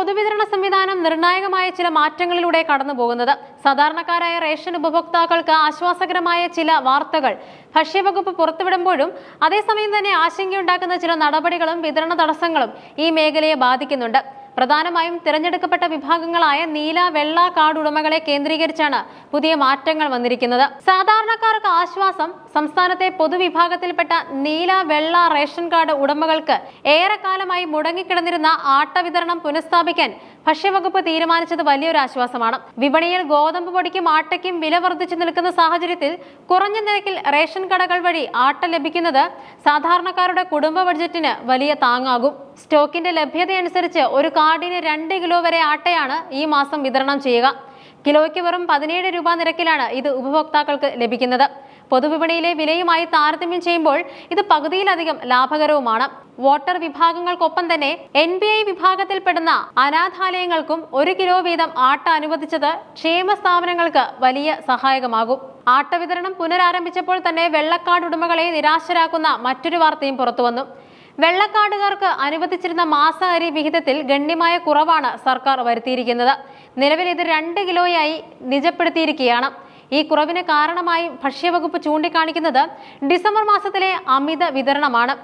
പൊതുവിതരണ സംവിധാനം നിർണായകമായ ചില മാറ്റങ്ങളിലൂടെ കടന്നു പോകുന്നത് സാധാരണക്കാരായ റേഷൻ ഉപഭോക്താക്കൾക്ക് ആശ്വാസകരമായ ചില വാർത്തകൾ ഭക്ഷ്യവകുപ്പ് പുറത്തുവിടുമ്പോഴും അതേസമയം തന്നെ ആശങ്കയുണ്ടാക്കുന്ന ചില നടപടികളും വിതരണ തടസ്സങ്ങളും ഈ മേഖലയെ ബാധിക്കുന്നുണ്ട്. പ്രധാനമായും തിരഞ്ഞെടുക്കപ്പെട്ട വിഭാഗങ്ങളായ നീല വെള്ള കാർഡ് ഉടമകളെ കേന്ദ്രീകരിച്ചാണ് പുതിയ മാറ്റങ്ങൾ വന്നിരിക്കുന്നത്. സാധാരണക്കാർക്ക് ആശ്വാസം സംസ്ഥാനത്തെ പൊതുവിഭാഗത്തിൽപ്പെട്ട നീല വെള്ള റേഷൻ കാർഡ് ഉടമകൾക്ക് ഏറെക്കാലമായി മുടങ്ങിക്കിടന്നിരുന്ന ആട്ട വിതരണം പുനഃസ്ഥാപിക്കാൻ ഭക്ഷ്യവകുപ്പ് തീരുമാനിച്ചത് വലിയൊരു ആശ്വാസമാണ്. വിപണിയിൽ ഗോതമ്പ് പൊടിക്കും ആട്ടയ്ക്കും വില വർദ്ധിച്ചു നിൽക്കുന്ന സാഹചര്യത്തിൽ കുറഞ്ഞ നിരക്കിൽ റേഷൻ കടകൾ വഴി ആട്ട ലഭിക്കുന്നത് സാധാരണക്കാരുടെ കുടുംബ ബഡ്ജറ്റിന് വലിയ താങ്ങാകും. സ്റ്റോക്കിന്റെ ലഭ്യതയനുസരിച്ച് ഒരു കാർഡിന് രണ്ട് കിലോ വരെ ആട്ടയാണ് ഈ മാസം വിതരണം ചെയ്യുക. കിലോയ്ക്ക് വെറും പതിനേഴ് രൂപ നിരക്കിലാണ് ഇത് ഉപഭോക്താക്കൾക്ക് ലഭിക്കുന്നത്. പൊതുവിപണിയിലെ വിലയുമായി താരതമ്യം ചെയ്യുമ്പോൾ ഇത് പകുതിയിലധികം ലാഭകരവുമാണ്. വോട്ടർ വിഭാഗങ്ങൾക്കൊപ്പം തന്നെ എൻ ബി ഐ വിഭാഗത്തിൽപ്പെടുന്ന അനാഥാലയങ്ങൾക്കും ഒരു കിലോ വീതം ആട്ട അനുവദിച്ചത് ക്ഷേമ സ്ഥാപനങ്ങൾക്ക് വലിയ സഹായകമാകും. ആട്ട വിതരണം പുനരാരംഭിച്ചപ്പോൾ തന്നെ വെള്ളക്കാട് ഉടമകളെ നിരാശരാക്കുന്ന മറ്റൊരു വാർത്തയും പുറത്തുവന്നു. വെള്ളക്കാടുകാർക്ക് അനുവദിച്ചിരുന്ന മാസ അരി വിഹിതത്തിൽ ഗണ്യമായ കുറവാണ് സർക്കാർ വരുത്തിയിരിക്കുന്നത്. നിലവിൽ ഇത് രണ്ട് കിലോയായി നിജപ്പെടുത്തിയിരിക്കുകയാണ്. ഈ കുറവിന് കാരണമായി ഭക്ഷ്യവകുപ്പ് ചൂണ്ടിക്കാണിക്കുന്നത് ഡിസംബർ മാസത്തിലെ അമിത വിതരണമാണ്.